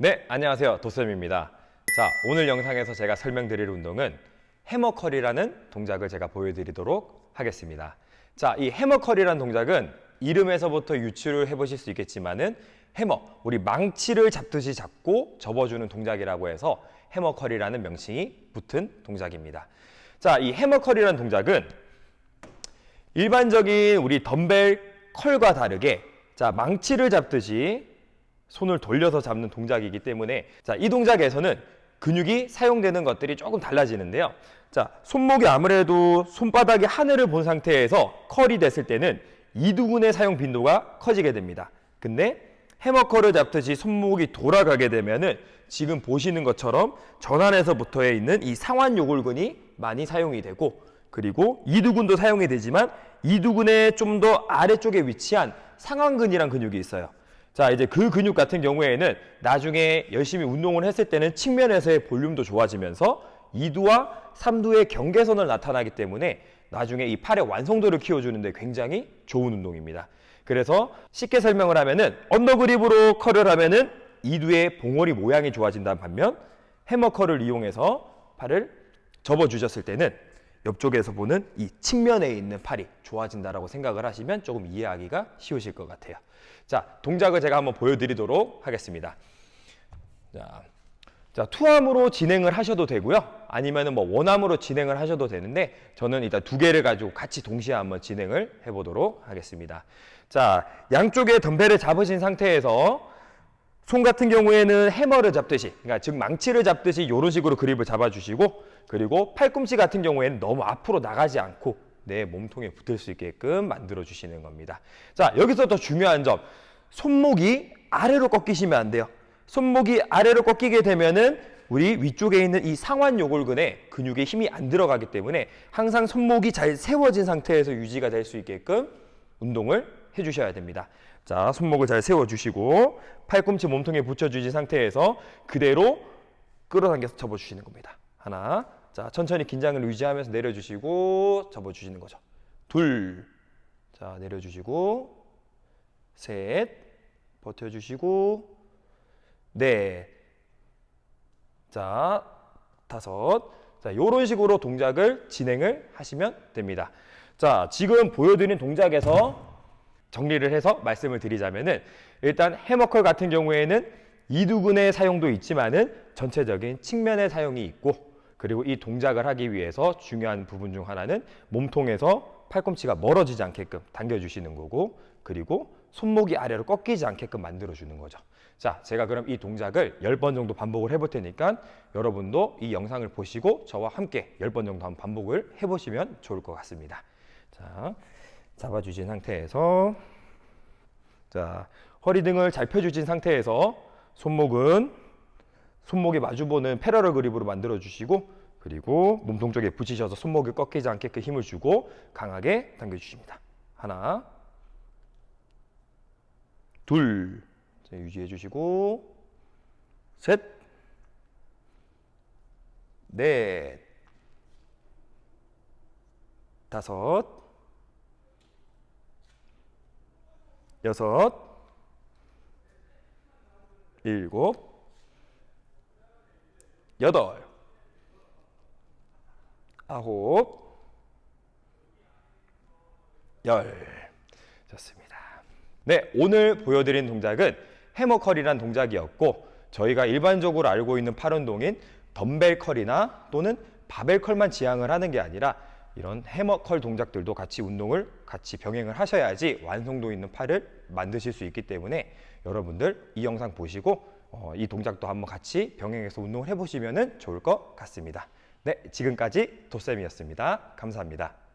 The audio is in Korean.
네, 안녕하세요. 도쌤입니다. 자, 오늘 영상에서 제가 설명드릴 운동은 해머컬이라는 동작을 제가 보여드리도록 하겠습니다. 자, 이 해머컬이라는 동작은 이름에서부터 유추를 해보실 수 있겠지만은 해머, 우리 망치를 잡듯이 잡고 접어주는 동작이라고 해서 해머컬이라는 명칭이 붙은 동작입니다. 자, 이 해머컬이라는 동작은 일반적인 우리 덤벨 컬과 다르게 자, 망치를 잡듯이 손을 돌려서 잡는 동작이기 때문에 자, 이 동작에서는 근육이 사용되는 것들이 조금 달라지는데요. 자, 손목이 아무래도 손바닥이 하늘을 본 상태에서 컬이 됐을 때는 이두근의 사용 빈도가 커지게 됩니다. 근데 해머컬을 잡듯이 손목이 돌아가게 되면은 지금 보시는 것처럼 전환에서부터에 있는 이 상완 요골근이 많이 사용이 되고 그리고 이두근도 사용이 되지만 이두근의 좀 더 아래쪽에 위치한 상완근이란 근육이 있어요. 자, 이제 그 근육 같은 경우에는 나중에 열심히 운동을 했을 때는 측면에서의 볼륨도 좋아지면서 2두와 3두의 경계선을 나타나기 때문에 나중에 이 팔의 완성도를 키워주는데 굉장히 좋은 운동입니다. 그래서 쉽게 설명을 하면은 언더그립으로 컬을 하면은 2두의 봉어리 모양이 좋아진다는 반면 해머 컬을 이용해서 팔을 접어주셨을 때는 옆쪽에서 보는 이 측면에 있는 팔이 좋아진다라고 생각을 하시면 조금 이해하기가 쉬우실 것 같아요. 자, 동작을 제가 한번 보여드리도록 하겠습니다. 자, 자, 투함으로 진행을 하셔도 되고요. 아니면은 뭐 원함으로 진행을 하셔도 되는데 저는 일단 두 개를 가지고 같이 동시에 한번 진행을 해보도록 하겠습니다. 자, 양쪽에 덤벨을 잡으신 상태에서 손 같은 경우에는 해머를 잡듯이, 그러니까 즉 망치를 잡듯이 이런 식으로 그립을 잡아주시고, 그리고 팔꿈치 같은 경우에는 너무 앞으로 나가지 않고 내 몸통에 붙을 수 있게끔 만들어 주시는 겁니다. 자, 여기서 더 중요한 점, 손목이 아래로 꺾이시면 안 돼요. 손목이 아래로 꺾이게 되면은 우리 위쪽에 있는 이 상완 요골근에 근육에 힘이 안 들어가기 때문에 항상 손목이 잘 세워진 상태에서 유지가 될 수 있게끔 운동을 해 주셔야 됩니다. 자, 손목을 잘 세워 주시고 팔꿈치 몸통에 붙여 주신 상태에서 그대로 끌어당겨서 접어 주시는 겁니다. 하나, 자 천천히 긴장을 유지하면서 내려주시고 접어주시는 거죠. 둘, 자 내려주시고 셋, 버텨주시고 넷, 자 다섯, 자 이런 식으로 동작을 진행을 하시면 됩니다. 자 지금 보여드린 동작에서 정리를 해서 말씀을 드리자면은 일단 해머컬 같은 경우에는 이두근의 사용도 있지만은 전체적인 측면의 사용이 있고 그리고 이 동작을 하기 위해서 중요한 부분 중 하나는 몸통에서 팔꿈치가 멀어지지 않게끔 당겨주시는 거고 그리고 손목이 아래로 꺾이지 않게끔 만들어주는 거죠. 자, 제가 그럼 이 동작을 10번 정도 반복을 해볼 테니까 여러분도 이 영상을 보시고 저와 함께 10번 정도 한번 반복을 해보시면 좋을 것 같습니다. 자, 잡아주신 상태에서 자 허리 등을 잘 펴주신 상태에서 손목은 손목이 마주보는 패러럴 그립으로 만들어 주시고 그리고 몸통 쪽에 붙이셔서 손목이 꺾이지 않게끔 힘을 주고 강하게 당겨 주십니다. 하나 둘 자, 유지해 주시고 셋 넷, 다섯, 여섯, 일곱, 여덟, 아홉, 열. 좋습니다. 네, 오늘 보여드린 동작은 해머컬이란 동작이었고 저희가 일반적으로 알고 있는 팔 운동인 덤벨 컬이나 또는 바벨 컬만 지향을 하는 게 아니라 이런 해머컬 동작들도 같이 운동을 같이 병행을 하셔야지 완성도 있는 팔을 만드실 수 있기 때문에 여러분들 이 영상 보시고 어, 이 동작도 한번 같이 병행해서 운동을 해보시면 좋을 것 같습니다. 네, 지금까지 도쌤이었습니다. 감사합니다.